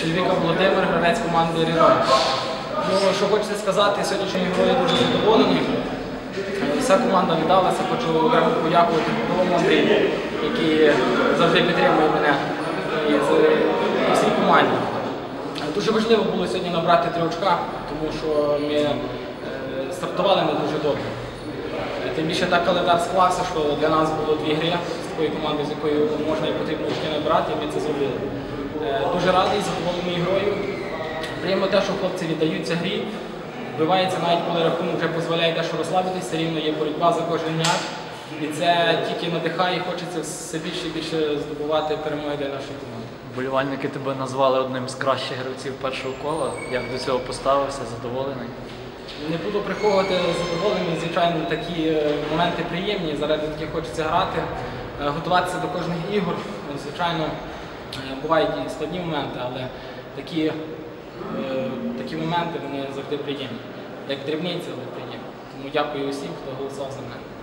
Шельвіка Володимир, гравець команди Ріно. Ну, що хочеться сказати, сьогоднішньою грою дуже задоволений. Вся команда віддалася, хочу окремо подякувати головному Андрію, який завжди підтримує мене і всій команді. Дуже важливо було сьогодні набрати три очка, тому що ми е, стартували не дуже добре. Тим більше так календар склався, що для нас було дві гри з такою командою, з якою можна і потрібно очки набрати, і ми це зробили. Е, Дуже радий, задоволений грою. Приємно те, що хлопці віддаються грі. Вбивається навіть коли рахунок вже дозволяє дещо розслабитися, все рівно є боротьба за кожен м'яч. І це тільки надихає, і хочеться все більше і більше здобувати перемоги для нашої команди. Вболівальники тебе назвали одним з кращих гравців першого кола. Як до цього поставився, задоволений? Не буду приховувати задоволення, звичайно, такі е, моменти приємні, заради таких хочеться грати, е, готуватися до кожних ігор. Ну, Звичайно, бувають і складні моменти, але такі, е, такі моменти вони завжди приємні. Як дрібниці, але приємні. Тому дякую усім, хто голосував за мене.